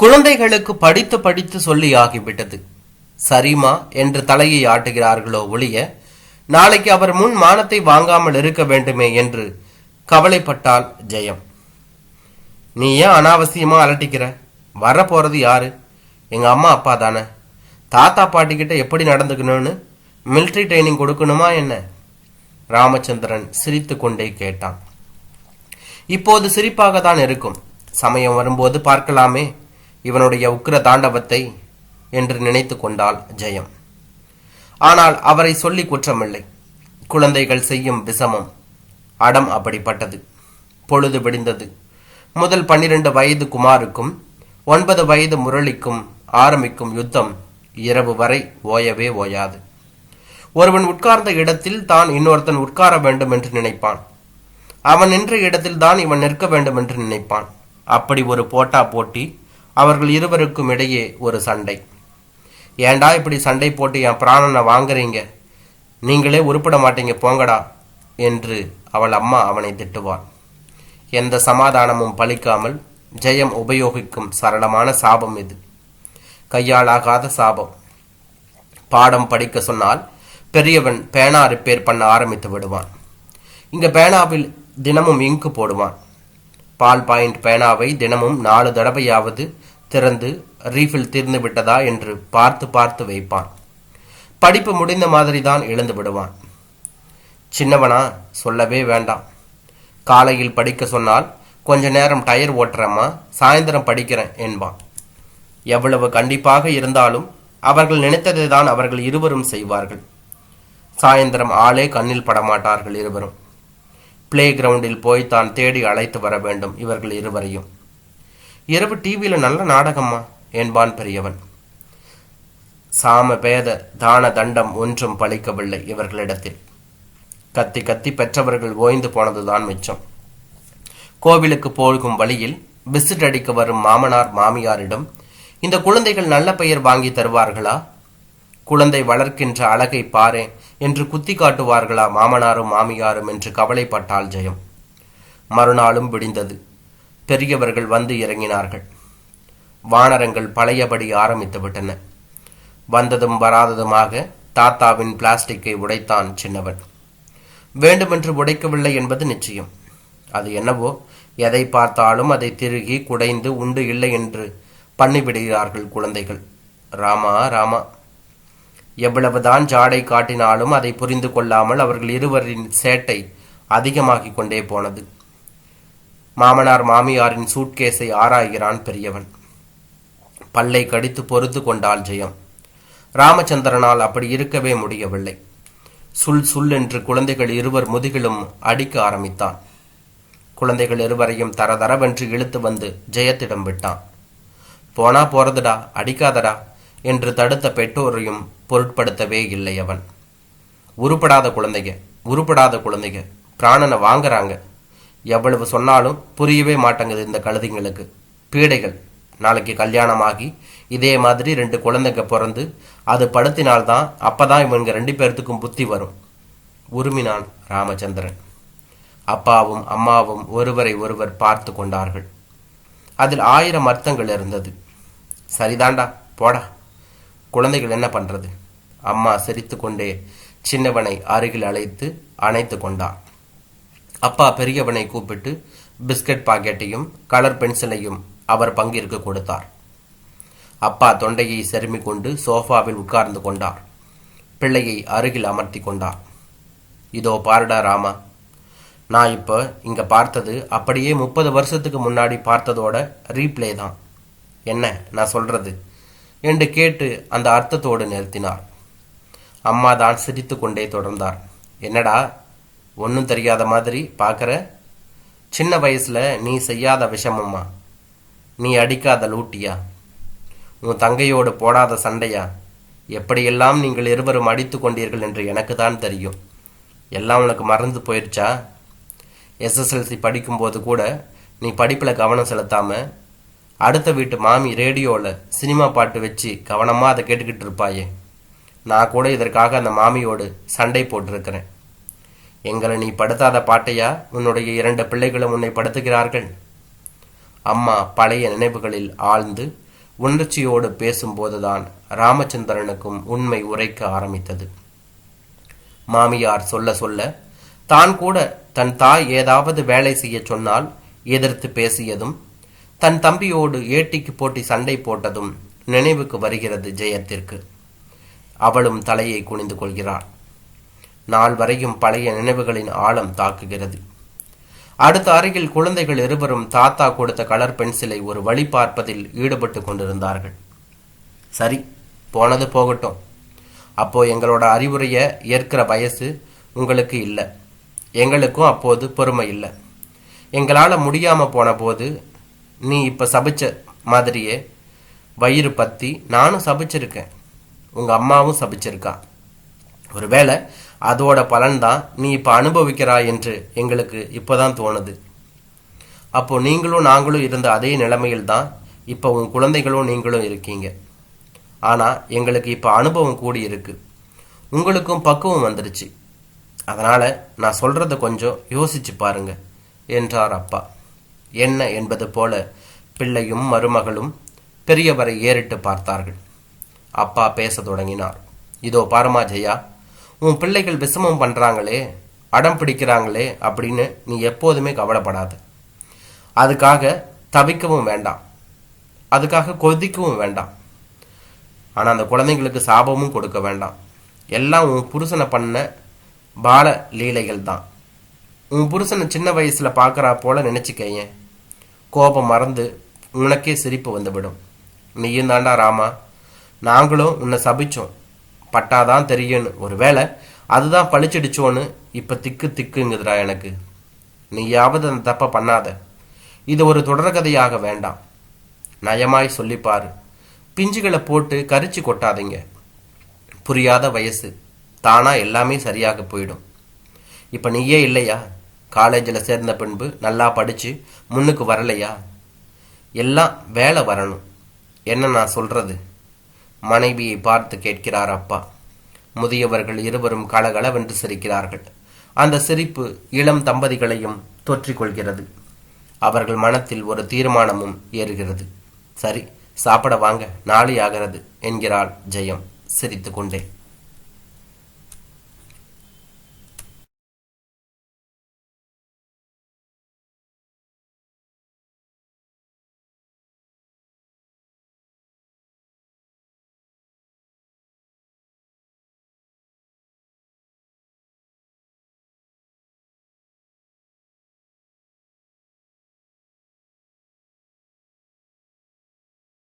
குழந்தைகளுக்கு படித்து படித்து சொல்லி ஆகிவிட்டது சரிமா என்று தலையை ஆட்டுகிறார்களோ ஒழிய நாளைக்கு அவர் முன் மானத்தை வாங்காமல் இருக்க வேண்டுமே என்று கவலைப்பட்டாள் ஜெயம். நீ ஏன் அனாவசியமா அலட்டிக்கிற வரப்போகிறது யாரு? எங்க அம்மா அப்பா தானே. தாத்தா பாட்டி கிட்ட எப்படி நடந்துக்கணும்னு? மிலிட்ரி ட்ரைனிங் கொடுக்கணுமா என்ன? ராமச்சந்திரன் சிரித்து கொண்டே கேட்டான். இப்போது சிரிப்பாக தான் இருக்கும். சமயம் வரும்போது பார்க்கலாமே. இவனுடைய உக்கிர தாண்டவத்தை என்று நினைத்து கொண்டாள் ஜெயம். ஆனால் அவரை சொல்லி குற்றமில்லை. குழந்தைகள் செய்யும் விஷமம் அடம் அப்படிப்பட்டது. பொழுது விடிந்தது. முதல் பன்னிரண்டு வயது குமாருக்கும் ஒன்பது வயது முரளிக்கும் ஆரம்பிக்கும் யுத்தம் இரவு வரை ஓயவே ஓயாது. ஒருவன் உட்கார்ந்த இடத்தில் தான் இன்னொருத்தன் உட்கார வேண்டும் என்று நினைப்பான். அவன் நின்ற இடத்தில் தான் இவன் நிற்க வேண்டும் என்று நினைப்பான். அப்படி ஒரு போட்டா போட்டி அவர்கள் இருவருக்கும் இடையே ஒரு சண்டை. ஏன்டா இப்படி சண்டை போட்டு என் பிராணனை வாங்குறீங்க? நீங்களே உருப்பிட மாட்டீங்க போங்கடா என்று அவள் அம்மா அவனை திட்டுவான் எந்த சமாதானமும் பலிக்காமல் ஜெயம் உபயோகிக்கும் சரளமான சாபம் இது. கையாளாகாத சாபம். பாடம் படிக்க சொன்னால் பெரியவன் பேனா ரிப்பேர் பண்ண ஆரம்பித்து விடுவான். இங்க பேனாவில் தினமும் இங்கு போடுவான். பால் பாயிண்ட் பேனாவை தினமும் நாலு தடவையாவது திறந்து ரீஃபில் தீர்ந்து விட்டதா என்று பார்த்து பார்த்து வைப்பான். படிப்பு முடிந்த மாதிரி தான் எழுந்து விடுவான். சின்னவனா சொல்லவே வேண்டாம். காலையில் படிக்க சொன்னால் கொஞ்ச நேரம் டயர் ஓட்டுறம்மா சாயந்தரம் படிக்கிறேன் என்பான். எவ்வளவு கண்டிப்பாக இருந்தாலும் அவர்கள் நினைத்ததை தான் அவர்கள் இருவரும் செய்வார்கள். சாயந்தரம் ஆளே கண்ணில் படமாட்டார்கள் இருவரும். பிளே கிரவுண்டில் போய் தான் தேடி அழைத்து வர வேண்டும் இவர்கள் இருவரையும். இரவு டிவியில் நல்ல நாடகம்மா என்பான் பெரியவன் சாம பேத தான தண்டம் ஒன்றும் பழிக்கவில்லை இவர்களிடத்தில். கத்தி கத்தி பெற்றவர்கள் ஓய்ந்து போனதுதான் மிச்சம். கோவிலுக்கு போகும் வழியில் விசிட் அடிக்க வரும் மாமனார் மாமியாரிடம் இந்த குழந்தைகள் நல்ல பெயர் வாங்கி தருவார்களா? குழந்தை வளர்க்கின்ற அழகை பாரேன் என்று குத்தி காட்டுவார்களா மாமனாரும் மாமியாரும் என்று கவலைப்பட்டாள் ஜெயம். மறுநாளும் விடிந்தது. பெரியவர்கள் வந்து இறங்கினார்கள். வானரங்கள் பழையபடி ஆரம்பித்து விட்டன. வந்ததும் வராததுமாக தாத்தாவின் பிளாஸ்டிக்கை உடைத்தான் சின்னவன். வேண்டுமென்று உடைக்கவில்லை என்பது நிச்சயம். அது என்னவோ எதை பார்த்தாலும் அதை திருகி குடைந்து உண்டு இல்லை என்று பண்ணிவிடுகிறார்கள் குழந்தைகள். ராமா ராமா. எவ்வளவுதான் ஜாடை காட்டினாலும் அதை புரிந்து கொள்ளாமல் அவர்கள் இருவரின் சேட்டை அதிகமாகிக் கொண்டே போனது. மாமனார் மாமியாரின் சூட்கேஸை ஆராய்கிறான் பெரியவன். பல்லை கடித்து பொறுத்து கொண்டாள் ஜெயம். ராமச்சந்திரனால் அப்படி இருக்கவே முடியவில்லை. சுல் சுல் என்று குழந்தைகள் இருவர் முதுகிலும் அடிக்க ஆரம்பித்தான். குழந்தைகள் இருவரையும் தரதரவென்று இழுத்து வந்து ஜெயத்திடம் விட்டான். போனா போறதுடா அடிக்காதடா என்று தடுத்த பெற்றோரையும் பொருட்படுத்தவே இல்லை அவன். உருப்படாத குழந்தைங்க உருப்படாத குழந்தைங்க பிராணனை வாங்குறாங்க எவ்வளவு சொன்னாலும் புரியவே மாட்டேங்குது இந்த கழுதைங்களுக்கு. பீடைகள் நாளைக்கு கல்யாணமாகி இதே மாதிரி ரெண்டு குழந்தைங்க பிறந்து அது படுத்தினால்தான் அப்பதான் இவங்க ரெண்டு பேர்த்துக்கும் புத்தி வரும். உருமினான் ராமச்சந்திரன். அப்பாவும் அம்மாவும் ஒருவரை ஒருவர் பார்த்து கொண்டார்கள். அதில் ஆயிரம் அர்த்தங்கள் இருந்தது. சரிதாண்டா போடா. குழந்தைகள் என்ன பண்றது? அம்மா சிரித்துக்கொண்டே சின்னவனை அருகில் அழைத்து அணைத்து கொண்டான். அப்பா பெரியவனை கூப்பிட்டு பிஸ்கட் பாக்கெட்டையும் கலர் பென்சிலையும் அவர் பங்கிற்கு கொடுத்தார். அப்பா தொண்டையை செருமிக் கொண்டு சோஃபாவில் உட்கார்ந்து கொண்டார். பிள்ளையை அருகில் அமர்த்தி கொண்டார். இதோ பாருடா ராமா நான் இப்போ இங்கே பார்த்தது அப்படியே முப்பது வருஷத்துக்கு முன்னாடி பார்த்ததோட ரீப்ளே தான். என்ன நான் சொல்றது என்று கேட்டு அந்த அர்த்தத்தோடு நிறுத்தினார். அம்மா தான் சிரித்து கொண்டே தொடர்ந்தார். என்னடா ஒன்றும் தெரியாத மாதிரி பார்க்குற சின்ன வயசில் நீ செய்யாத விஷமம்மா. நீ அடிக்காத லூட்டியா. உன் தங்கையோடு போடாத சண்டையா. எப்படியெல்லாம் நீங்கள் இருவரும் அடித்து கொண்டீர்கள் என்று எனக்கு தான் தெரியும். எல்லாம் உனக்கு மறந்து போயிடுச்சா? எஸ்எஸ்எல்சி படிக்கும்போது கூட நீ படிப்பில் கவனம் செலுத்தாம அடுத்த வீட்டு மாமி ரேடியோவில் சினிமா பாட்டு வச்சு கவனமாக அதை கேட்டுக்கிட்டு இருப்பாயே. நான் கூட இதற்காக அந்த மாமியோடு சண்டை போட்டிருக்கிறேன். எங்களை நீ படுத்தாத பாட்டையா? உன்னுடைய இரண்டு பிள்ளைகளும் உன்னை படுத்துகிறார்கள். அம்மா பழைய நினைவுகளில் ஆழ்ந்து உணர்ச்சியோடு பேசும்போதுதான் ராமச்சந்திரனுக்கும் உண்மை உரைக்க ஆரம்பித்தது. மாமியார் சொல்ல சொல்ல தான் கூட தன் தாய் ஏதாவது வேலை செய்ய சொன்னால் எதிர்த்து பேசியதும் தன் தம்பியோடு ஏட்டிக்கு போட்டி சண்டை போட்டதும் நினைவுக்கு வருகிறது ஜெயத்திற்கு. அவளும் தலையை குனிந்து கொள்கிறாள். நாள் வரையும் பழைய நினைவுகளின் ஆழம் தாக்குகிறது. அடுத்த அருகில் குழந்தைகள் இருவரும் தாத்தா கொடுத்த கலர் பென்சிலை ஒரு வழி பார்ப்பதில் ஈடுபட்டு கொண்டிருந்தார்கள். சரி போனது போகட்டும். அப்போ எங்களோட அறிவுரையை ஏற்கிற வயசு உங்களுக்கு இல்லை. எங்களுக்கும் அப்போது பொறுமை இல்லை. எங்களால் முடியாமல் போன போது நீ இப்போ சபிச்ச மாதிரியே வயிறு பற்றி நானும் சபிச்சிருக்கேன். உங்கள் அம்மாவும் சபிச்சிருக்கா. ஒருவேளை அதோட பலன்தான் நீ இப்போ அனுபவிக்கிறாய் என்று எங்களுக்கு இப்போதான் தோணுது. அப்போ நீங்களும் நாங்களும் இருந்த அதே நிலைமையில் தான் இப்போ உன் குழந்தைகளும் நீங்களும் இருக்கீங்க. ஆனால் எங்களுக்கு இப்போ அனுபவம் கூடி இருக்கு. உங்களுக்கும் பக்குவம் வந்துருச்சு. அதனால் நான் சொல்கிறத கொஞ்சம் யோசிச்சு பாருங்க என்றார் அப்பா. என்ன என்பது போல பிள்ளையும் மருமகளும் பெரியவரை ஏறிட்டு பார்த்தார்கள். அப்பா பேச தொடங்கினார். இதோ பாருமா ஜெயா உன் பிள்ளைகள் விஷமம் பண்ணுறாங்களே அடம் பிடிக்கிறாங்களே அப்படின்னு நீ எப்போதுமே கவலைப்படாது. அதுக்காக தவிக்கவும் வேண்டாம். அதுக்காக கொதிக்கவும் வேண்டாம். ஆனால் அந்த குழந்தைங்களுக்கு சாபமும் கொடுக்க வேண்டாம். எல்லாம் உன் புருஷனை பண்ண பால லீலைகள் தான். உன் புருஷனை சின்ன வயசில் பார்க்குறா போல நினச்சிக்கையன் கோபம் மறந்து உனக்கே சிரிப்பு வந்துவிடும். நீயும் தாண்டா ராமா. நாங்களும் உன்னை சபிச்சோம். பட்டாதான் தெரியும்னு. ஒருவேளை அதுதான் பழிச்சிடுச்சோன்னு இப்போ திக்கு திக்குங்குதுடா எனக்கு. நீயாவது அந்த தப்பை பண்ணாத. இது ஒரு தொடர்கதையாக வேண்டாம். நயமாய் சொல்லிப்பாரு. பிஞ்சுகளை போட்டு கரிச்சு கொட்டாதீங்க. புரியாத வயசு. தானா எல்லாமே சரியாக போயிடும். இப்போ நீயே இல்லையா? காலேஜில் சேர்ந்த பின்பு நல்லா படித்து முன்னுக்கு வரலையா? எல்லாம் வேலை வரணும். என்ன நான் சொல்றது? மனைவியை பார்த்து கேட்கிறார் அப்பா முதியவர்கள் இருவரும் கலகலவென்று சிரிக்கிறார்கள். அந்த சிரிப்பு இளம் தம்பதிகளையும் தொற்றிக்கொள்கிறது அவர்கள் மனத்தில் ஒரு தீர்மானமும் ஏறுகிறது. சரி சாப்பிட வாங்க நாளை ஆகிறது என்கிறாள் ஜெயம் சிரித்துக்கொண்டே